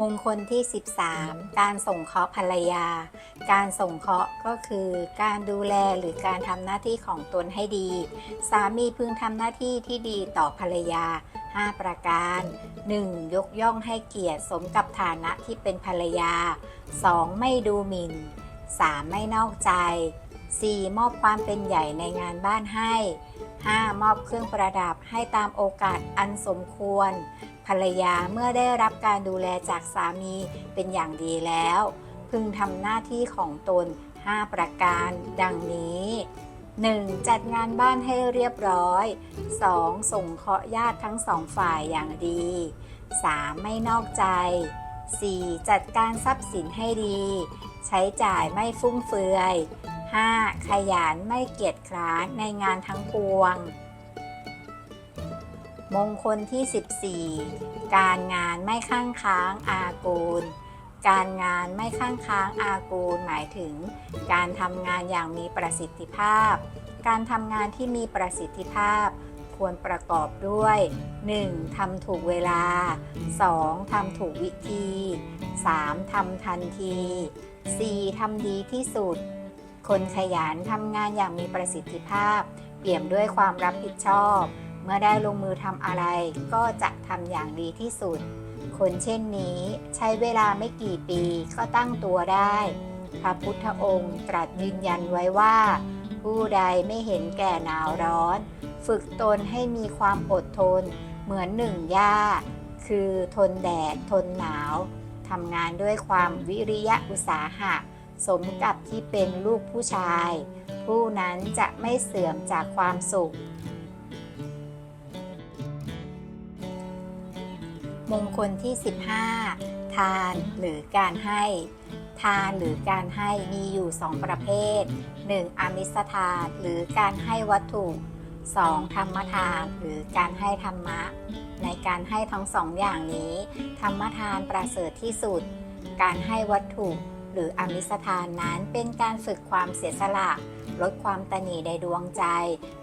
มงคลที่ 13 การส่งเคราะห์ภรรยา การส่งเคราะห์ก็คือการดูแลหรือการทำหน้าที่ของตนให้ดี สามีพึงทำหน้าที่ที่ดีต่อภรรยา 5 ประการ 1. ยกย่องให้เกียรติสมกับฐานะที่เป็นภรรยา 2. ไม่ดูหมิ่น 3. ไม่นอกใจ 4. มอบความเป็นใหญ่ในงานบ้านให้ 5. มอบเครื่องประดับให้ตามโอกาสอันสมควร ภรรยาเมื่อได้รับการดูแลจากสามีเป็นอย่างดีแล้ว พึงทำหน้าที่ของตน 5 ประการดังนี้ 1. จัดงานบ้านให้เรียบร้อย 2. ส่งเคาะญาติทั้งสองฝ่ายอย่างดี 3. ไม่นอกใจ 4. จัดการทรัพย์สินให้ดี ใช้จ่ายไม่ฟุ่มเฟือย 5. ขยันไม่เกียจคร้านในงานทั้งปวง มงคลที่ 14 การงานไม่ข้างค้างอากูล การงานไม่ข้างค้างอากูล หมายถึง การทำงานอย่างมีประสิทธิภาพ การทำงานที่มีประสิทธิภาพ ควรประกอบด้วย 1. ทำถูกเวลา 2. ทำถูกวิธี 3. ทำทันที 4. ทำดีที่สุด คนขยันทำงานอย่างมีประสิทธิภาพ เปี่ยมด้วยความรับผิดชอบ เมื่อได้ลงมือทำอะไรก็จะทำอย่างดีที่สุด คนเช่นนี้ใช้เวลาไม่กี่ปีก็ตั้งตัวได้ พระพุทธองค์ตรัสยืนยันไว้ว่า ผู้ใดไม่เห็นแก่หนาวร้อน ฝึกตนให้มีความอดทน เหมือนหนึ่งหญ้า คือทนแดดทนหนาวทำงานด้วยความวิริยะอุตสาหะ สมกับที่เป็นลูกผู้ชาย ผู้นั้นจะไม่เสื่อมจากความสุข มงคลที่ 15 ทานหรือการให้ ทานหรือการให้มีอยู่ 2 ประเภท 1. อามิสทานหรือการให้วัตถุ 2. ธรรมทานหรือการให้ธรรมะ ในการให้ทั้งสองอย่างนี้ ธรรมทานประเสริฐที่สุด การให้วัตถุหรืออมิสทานนั้นเป็นการฝึกความเสียสละ ลดความตนีในดวงใจ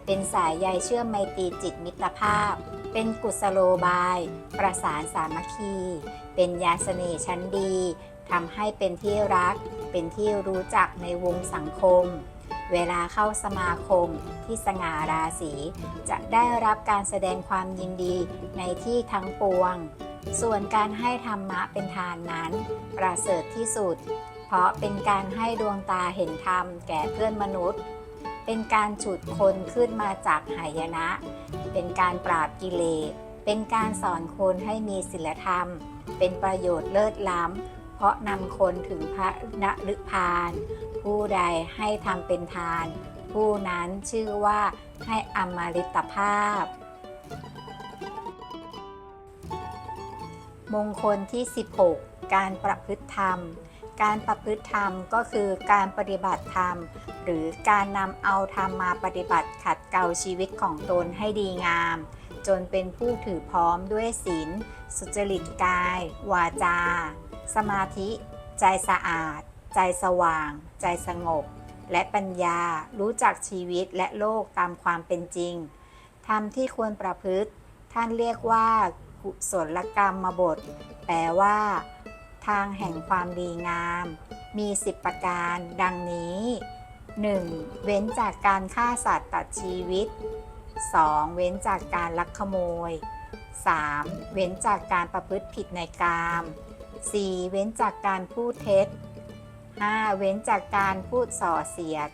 เป็นสายใยเชื่อมไมตรีจิตมิตรภาพ เป็นกุศโลบาย ประสานสามัคคี เป็นยาเสน่ห์ชั้นดีทำให้เป็นที่รัก เป็นที่รู้จักในวงสังคม เวลาเข้าสมาคมที่สง่าราศีจะได้รับการแสดงความยินดีในที่ทั้งปวง ส่วนการให้ธรรมะเป็นทานนั้น ประเสริฐที่สุด เพราะเป็นการให้ดวงตาเห็นธรรมแก่เพื่อนมนุษย์ เป็นการฉุดคนขึ้นมาจากหายนะ เป็นการปราบกิเลส เป็นการสอนคนให้มีศีลธรรม เป็นประโยชน์เลิศล้ำ เพราะนำคนถึงพระนฤพาน ผู้ใดให้ทำเป็นทาน ผู้นั้นชื่อว่าให้อมฤตภาพ มงคลที่ 16 การประพฤติธรรม การประพฤติธรรมก็คือการปฏิบัติธรรม หรือการนำเอาธรรมมาปฏิบัติขัดเกลาชีวิตของตนให้ดีงาม จนเป็นผู้ถือพร้อมด้วยศีลสุจริตกาย วาจา สมาธิ ใจสะอาด ใจสว่าง ใจสงบ และปัญญารู้จักชีวิตและโลกตามความเป็นจริงธรรมที่ควรประพฤติ ท่านเรียกว่ากุศลกรรมมบท แปลว่า ทางแห่งความดีงาม มี 10 ประการ ดังนี้ 1. เว้นจากการฆ่าสัตว์ตัดชีวิต 2. เว้นจากการลักขโมย 3. เว้นจากการประพฤติผิดในกาม 4. เว้นจากการพูดเท็จ 5. เว้นจากการพูดส่อเสียด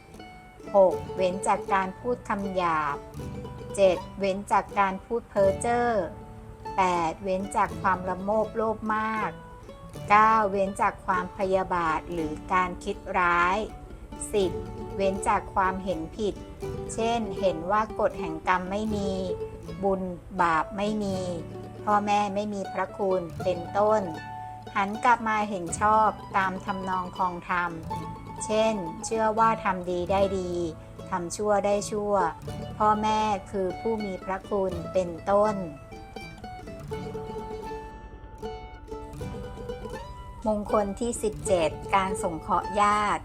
6. เว้นจากการพูดคำหยาบ 7. เว้นจากการพูดเพ้อเจ้อ 8. เว้นจากความละโมบโลภมาก 9. เว้นจากความพยาบาทหรือการคิดร้าย 10. เว้นจากความเห็นผิด เช่น เห็นว่ากฎแห่งกรรมไม่มี บุญบาปไม่มี พ่อแม่ไม่มีพระคุณเป็นต้น หันกลับมาเห็นชอบตามทำนองคองธรรม เช่น เชื่อว่าทำดีได้ดีทำชั่วได้ชั่ว พ่อแม่คือผู้มีพระคุณเป็นต้น มงคลที่ 17 การส่งเคราะห์ญาติ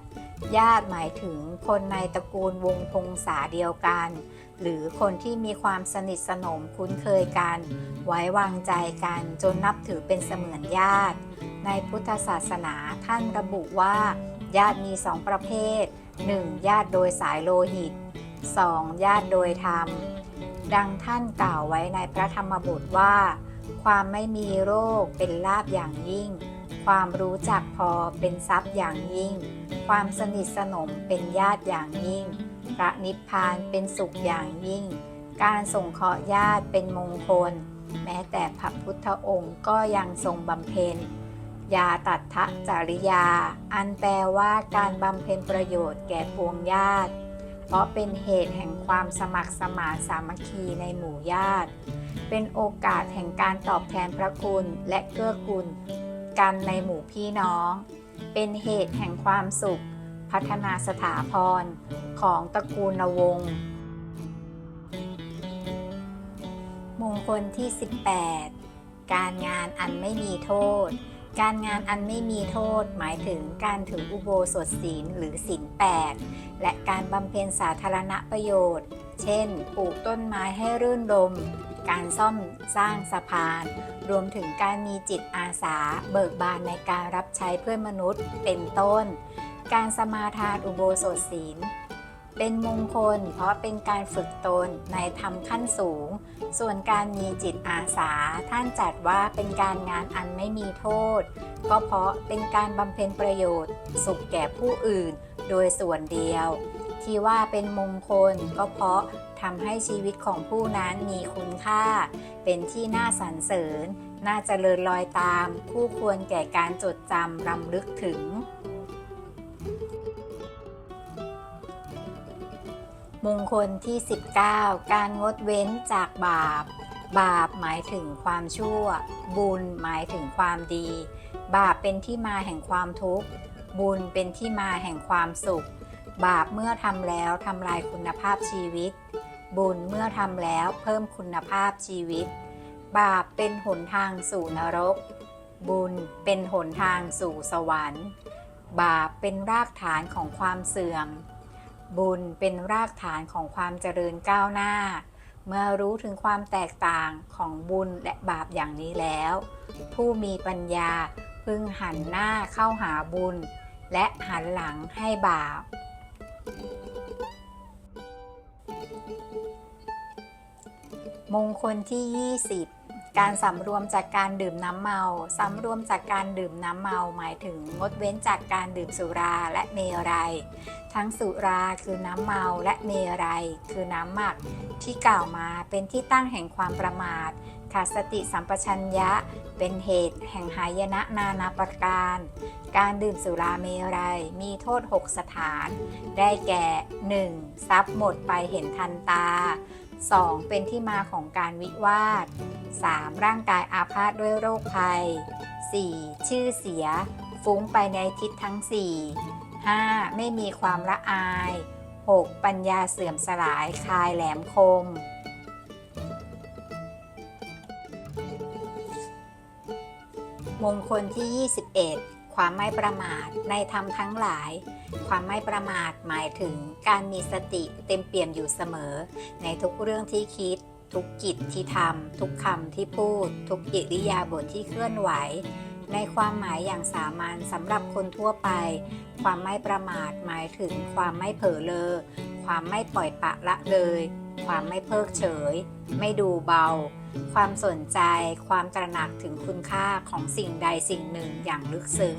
ญาติหมายถึงคนในตระกูลวงพงษาเดียวกัน หรือคนที่มีความสนิทสนมคุ้นเคยกัน ไว้วางใจกันจนนับถือเป็นเสมือนญาติ ในพุทธศาสนาท่านระบุว่า ญาติมีสองประเภท 1. ญาติโดยสายโลหิต 2. ญาติโดยธรรม ดังท่านกล่าวไว้ในพระธรรมบทว่า ความไม่มีโรคเป็นลาบอย่างยิ่ง ความรู้จักพอเป็นทรัพย์อย่างยิ่ง ความสนิทสนมเป็นญาติอย่างยิ่ง พระนิพพานเป็นสุขอย่างยิ่ง การส่งเคราะห์ญาติเป็นมงคล แม้แต่พระพุทธองค์ก็ยังทรงบำเพ็ญ ยาตัดทะจริยา อันแปลว่าการบำเพ็ญประโยชน์แก่ปวงญาติ เพราะเป็นเหตุแห่งความสมัครสมานสามัคคีในหมู่ญาติ เป็นโอกาสแห่งการตอบแทนพระคุณและเกื้อกูล กันในหมู่พี่น้อง เป็นเหตุแห่งความสุข พัฒนาสถาพรของตระกูลวงศ์มงคลที่ 18 การงานอันไม่มีโทษ การงานอันไม่มีโทษหมายถึงการถืออุโบสถศีลหรือศีลแปดและการบำเพ็ญสาธารณประโยชน์ เช่น ปลูกต้นไม้ให้รื่นรม การซ่อมสร้างสะพาน รวมถึงการมีจิตอาสาเบิกบานในการรับใช้เพื่อนมนุษย์เป็นต้น การสมาทานอุโบสถศีล เป็นมงคล เพราะเป็นการฝึกตนในธรรมขั้นสูง ส่วนการมีจิตอาสาท่านจัดว่าเป็นการงานอันไม่มีโทษ ก็เพราะเป็นการบำเพ็ญประโยชน์ สุขแก่ผู้อื่น โดยส่วนเดียว ที่ว่าเป็นมงคลก็เพราะทำให้ชีวิตของผู้นั้นมีคุณค่า เป็นที่น่าสรรเสริญ น่าเจริญรอยตามคู่ควรแก่การจดจำรำลึกถึง มงคลที่ 19 การงดเว้นจากบาป บาปหมายถึงความชั่ว บุญหมายถึงความดี บาปเป็นที่มาแห่งความทุกข์ บุญเป็นที่มาแห่งความสุข บาปเมื่อทำแล้วทำลายคุณภาพชีวิต บุญเมื่อทำแล้วเพิ่มคุณภาพชีวิต บาปเป็นหนทางสู่นรก บุญเป็นหนทางสู่สวรรค์ บาปเป็นรากฐานของความเสื่อม บุญเป็นรากฐานของความเจริญก้าวหน้า เมื่อรู้ถึงความแตกต่างของบุญและบาปอย่างนี้แล้ว ผู้มีปัญญาพึงหันหน้าเข้าหาบุญ และหันหลังให้บาป มงคลที่ 20 การสำรวมจากการดื่มน้ำเมาสำรวมจากการดื่มน้ำเมา หมายถึงงดเว้นจากการดื่มสุราและเมรัย ทั้งสุราคือน้ำเมาและเมรัย คือน้ำหมัก ที่กล่าวมาเป็นที่ตั้งแห่งความประมาทขาดสติสัมปชัญญะ เป็นเหตุแห่งหายนะนานาประการ การดื่มสุราเมรัยมีโทษ 6 สถาน ได้แก่ 1. ทรัพย์หมดไปเห็นทันตา 2. เป็นที่มาของการวิวาท 3. ร่างกายอาพาธด้วยโรคภัย 4. ชื่อเสีย ฟุ้งไปในทิศทั้ง 4 5. ไม่มีความละอาย 6. ปัญญาเสื่อมสลายคายแหลมคม มงคลที่ 21 ความไม่ประมาทในธรรมทั้งหลาย ความไม่ประมาทหมายถึงการมีสติเต็มเปี่ยมอยู่เสมอ ในทุกเรื่องที่คิด ทุกกิจที่ทำทุกคำที่พูด ทุกอิริยาบถทที่เคลื่อนไหว ในความหมายอย่างสามัญสำหรับคนทั่วไป ความไม่ประมาทหมายถึงความไม่เผลอเลอ ความไม่ปล่อยปะละเลย ความไม่เพิกเฉย ไม่ดูเบา ความสนใจ ความตระหนักถึงคุณค่าของสิ่งใดสิ่งหนึ่งอย่างลึกซึ้ง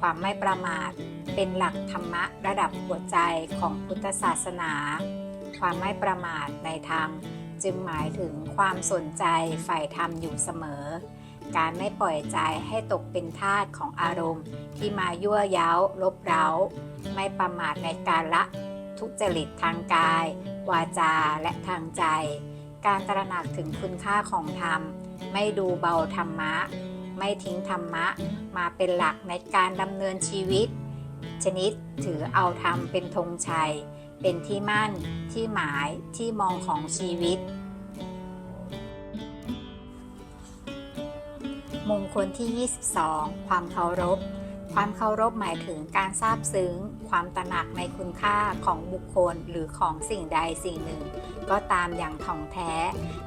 ความไม่ประมาท เป็นหลักธรรมะระดับหัวใจของพุทธศาสนา ความไม่ประมาทในธรรมจึงหมายถึงความสนใจใฝ่ธรรมอยู่เสมอ การไม่ปล่อยใจให้ตกเป็นทาสของอารมณ์ ที่มายั่วเย้าลบเร้า ไม่ประมาทในการละทุจริตทางกาย วาจาและทางใจ การตระหนักถึงคุณค่าของธรรม ไม่ดูเบาธรรมะ ไม่ทิ้งธรรมะ มาเป็นหลักในการดำเนินชีวิต ชนิดถือเอาธรรมเป็นธงชัย เป็นที่มั่นที่หมายที่มองของชีวิต มงคลที่ 22 ความเคารพ ความเคารพหมายถึงการซาบซึ้ง ความตระหนักในคุณค่าของบุคคลหรือของสิ่งใดสิ่งหนึ่ง ก็ตามอย่างถ่องแท้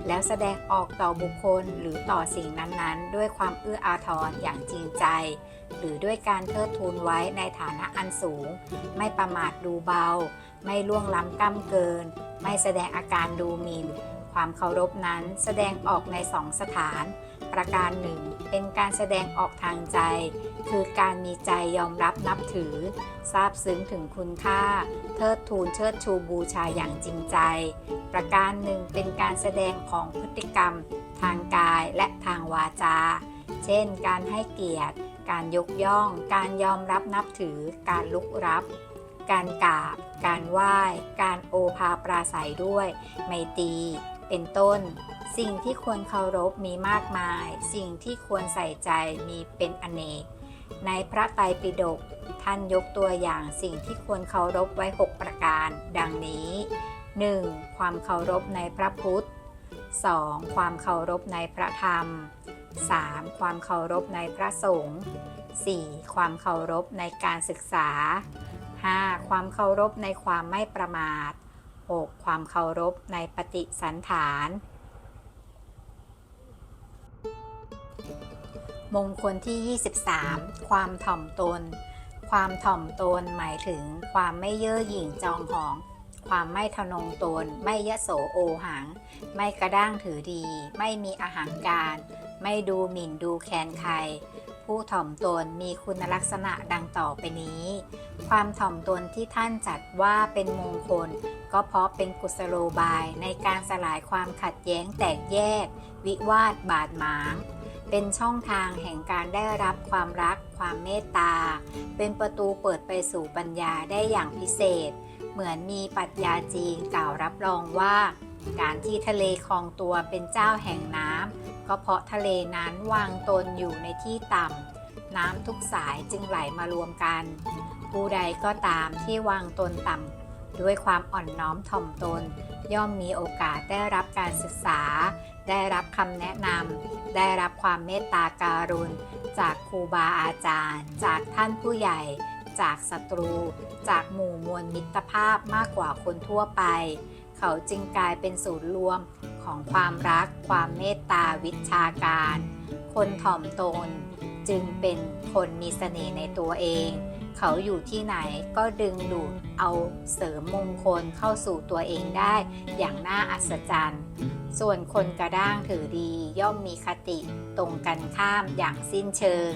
แล้วแสดงออกต่อบุคคลหรือต่อสิ่งนั้นๆ ด้วยความเอื้ออาทรอย่างจริงใจ หรือด้วยการเทิดทูนไว้ในฐานะอันสูง ไม่ประมาทดูเบา ไม่ล่วงล้ำก้ำเกิน ไม่แสดงอาการดูหมิ่น ความเคารพนั้นแสดงออกในสองสถาน ประการหนึ่ง เป็นการแสดงออกทางใจ คือการมีใจยอมรับนับถือ ซาบซึ้งถึงคุณค่า เทิดทูนเชิดชูบูชาอย่างจริงใจ ประการหนึ่งเป็นการแสดงของพฤติกรรม ทางกายและทางวาจา เช่น การให้เกียรติ การยกย่อง การยอมรับนับถือ การลุกรับการกราบ การไหว้ การโอภาปราศัยด้วย ไมตรี เป็นต้น สิ่งที่ควรเคารพมีมากมาย สิ่งที่ควรใส่ใจมีเป็นอเนก ในพระไตรปิฎกท่านยกตัวอย่างสิ่งที่ควรเคารพไว้ 6 ประการ ดังนี้ 1. ความเคารพในพระพุทธ 2. ความเคารพในพระธรรม 3. ความเคารพในพระสงฆ์ 4. ความเคารพในการศึกษา 5. ความเคารพในความไม่ประมาท 6. ความเคารพในปฏิสันฐาน มงคลที่ 23 ความถ่อมตน ความถ่อมตนหมายถึง ความไม่เย่อหยิ่งจองหอง ความไม่ทะนงตน ไม่ยะโสโอหัง ไม่กระด้างถือดี ไม่มีอาหางการ ไม่ดูหมิ่นดูแคลนใคร ผู้ถ่อมตนมีคุณลักษณะดังต่อไปนี้ ความถ่อมตนที่ท่านจัดว่าเป็นมงคล ก็เพราะเป็นกุศโลบายในการสลายความขัดแย้งแตกแยก วิวาทบาดหมาง เป็นช่องทางแห่งการได้รับความรัก ความเมตตา เป็นประตูเปิดไปสู่ปัญญาได้อย่างพิเศษ เหมือนมีปรัชญาจีนกล่าวรับรองว่า การที่ทะเลคลองตัวเป็นเจ้าแห่งน้ำก็เพราะทะเลนั้นวางตนอยู่ในที่ต่ำน้ำทุกสายจึงไหลมารวมกัน ผู้ใดก็ตามที่วางตนต่ำด้วยความอ่อนน้อมถ่อมตน ย่อมมีโอกาสได้รับการศึกษา ได้รับคำแนะนำได้รับความเมตตาการุณ จากครูบาอาจารย์ จากท่านผู้ใหญ่จากศัตรู จากหมู่มวลมิตรภาพมากกว่าคนทั่วไป เขาจึงกลายเป็นศูนย์รวมของความรัก ความเมตตา วิชาการ คนถ่อมตน จึงเป็นคนมีเสน่ห์ในตัวเอง เขาอยู่ที่ไหนก็ดึงดูดเอาเสริมมงคลเข้าสู่ตัวเองได้อย่างน่าอัศจรรย์ ส่วนคนกระด้างถือดีย่อมมีคติตรงกันข้ามอย่างสิ้นเชิง